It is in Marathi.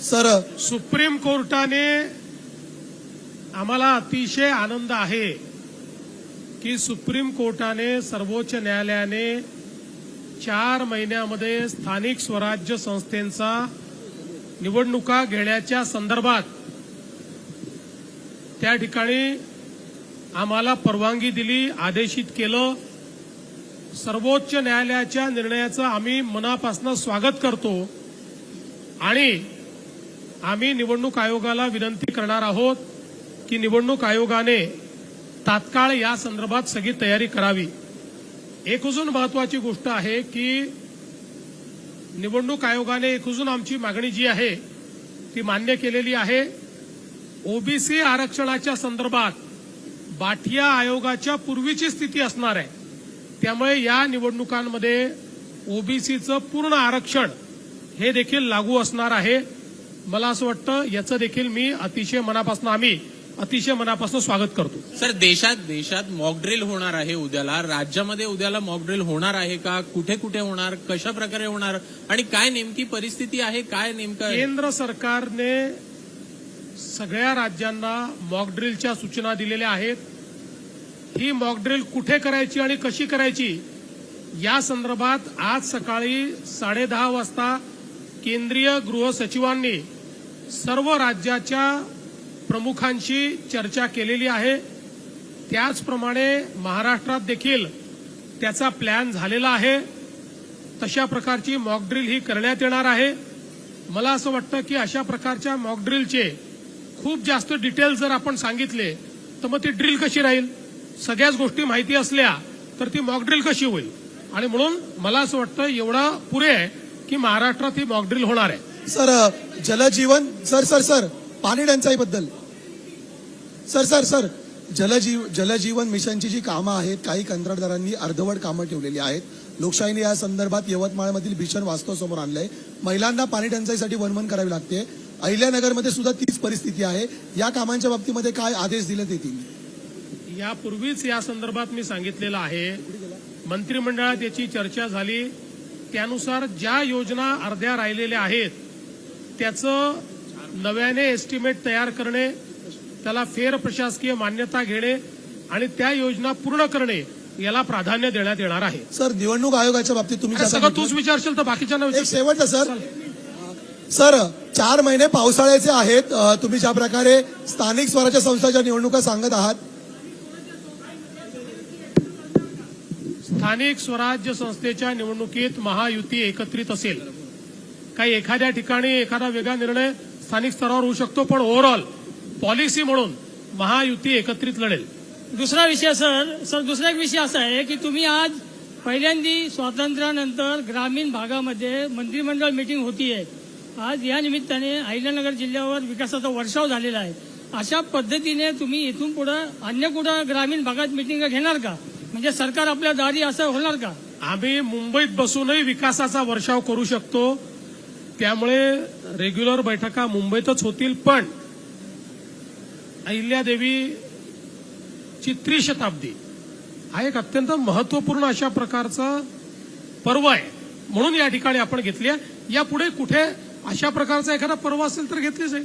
सर सुप्रीम कोर्टाने आम्हाला अतिशय आनंद आहे की सुप्रीम कोर्टाने सर्वोच्च न्यायालयाने चार महिन्यामध्ये स्थानिक स्वराज्य संस्थेचा निवडणुका घेण्याच्या संदर्भात त्या ठिकाणी आम्हाला परवानगी दिली आदेशित केलं. सर्वोच्च न्यायालयाच्या निर्णयाचं आम्ही मनापासून स्वागत करतो. आणि आम्ही निवडणूक आयोगाला विनंती करणार आहोत की निवडणूक आयोगाने तात्काळ या संदर्भात सगळी तयारी करावी. एक अजून महत्वाची गोष्ट आहे की निवडणूक आयोगाने एक अजून आमची मागणी जी आहे ती मान्य केलेली आहे. ओबीसी आरक्षणाच्या संदर्भात बाठिया आयोगाच्या पूर्वीची स्थिती असणार आहे. त्यामुळे या निवडणुकांमध्ये ओबीसीचं पूर्ण आरक्षण हे देखील लागू असणार आहे. मला असं वाटतं याचं देखील मी अतिशय मनापासून आम्ही अतिशय मनापासून स्वागत करतो. सर देशात देशात मॉकड्रिल होणार आहे उद्याला. राज्यामध्ये उद्याला मॉकड्रिल होणार आहे का? कुठे कुठे होणार? कशा प्रकारे होणार? आणि काय नेमकी परिस्थिती आहे? काय नेमकं केंद्र सरकारने सगळ्या राज्यांना मॉकड्रिलच्या सूचना दिलेल्या आहेत. ही मॉकड्रिल कुठे करायची आणि कशी करायची? या संदर्भात आज सकाळी साडेदहा वाजता केंद्रीय गृह सचिवांनी सर्व राज्याच्या प्रमुखांशी चर्चा केलेली आहे. त्याचप्रमाणे महाराष्ट्रात देखील त्याचा प्लॅन झालेला आहे. तशा प्रकारची मॉकड्रिल ही करण्यात येणार आहे. मला असं वाटतं की अशा प्रकारच्या मॉकड्रिलचे खूप जास्त डिटेल्स जर आपण सांगितले तर मग ती ड्रिल कशी राहील? सगळ्याच गोष्टी माहिती असल्या तर ती मॉकड्रिल कशी होईल? आणि म्हणून मला असं वाटतं एवढं पुरे आहे की महाराष्ट्रात ही मॉकड्रिल होणार आहे. Sir Jal Jeevan sir sir sir पाणी टंचाईबद्दल. सर सर सर जलजीव जलजीवन मिशनची जी कामं आहेत काही कंत्राटदारांनी अर्धवट कामं ठेवलेली आहेत. लोकशाहीने या संदर्भात यवतमाळमधील भीषण वास्तव समोर आणलंय. महिलांना पाणी टंचाईसाठी वनवन करावी लागते. अहिल्यानगरमध्ये सुद्धा तीच परिस्थिती आहे. या कामांच्या बाबतीमध्ये काय आदेश दिले येतील? यापूर्वीच या संदर्भात मी सांगितलेलं आहे. मंत्रिमंडळात याची चर्चा झाली. त्यानुसार ज्या योजना अर्ध्या राहिलेल्या आहेत त्याचं नव्याने एस्टिमेट तयार करणे त्याला फेर प्रशासकीय मान्यता घेणे आणि त्या योजना पूर्ण करणे याला प्राधान्य देण्यात येणार आहे. सर निवडणूक आयोगाच्या बाबतीत तुम्ही सगळं तूच विचारशील तर विचार शेवटचं सर. सर चार महिने पावसाळ्याचे आहेत. तुम्ही ज्या प्रकारे स्थानिक स्वराज्य संस्थाच्या निवडणुका सांगत आहात स्थानिक स्वराज्य संस्थेच्या निवडणुकीत महायुती एकत्रित असेल. काही एखाद्या ठिकाणी एखादा वेगळा निर्णय स्थानिक स्तरावर होऊ शकतो पण ओव्हरऑल पॉलिसी म्हणून महायुती एकत्रित लढेल. दुसरा विषय सर सर दुसरा एक विषय असा आहे की तुम्ही आज पहिल्यांदी स्वातंत्र्यानंतर ग्रामीण भागामध्ये मंत्रिमंडळ मीटिंग होतीये. आज या निमित्ताने अहिल्यानगर जिल्ह्यावर विकासाचा वर्षाव झालेला आहे. अशा पद्धतीने तुम्ही इथून पुढे अन्य कुठं ग्रामीण भागात मिटिंग घेणार का? म्हणजे सरकार आपल्या दारी असं होणार का? आम्ही मुंबईत बसूनही विकासाचा वर्षाव करू शकतो. त्यामुळे रेग्युलर बैठका मुंबईतच होतील पण अहिल्यादेवीची त्रिशताब्दी हा एक अत्यंत महत्त्वपूर्ण अशा प्रकारचा पर्व आहे. म्हणून या ठिकाणी आपण घेतली आहे. यापुढे कुठे अशा प्रकारचा एखादा पर्व असेल तर घेतलीच आहे.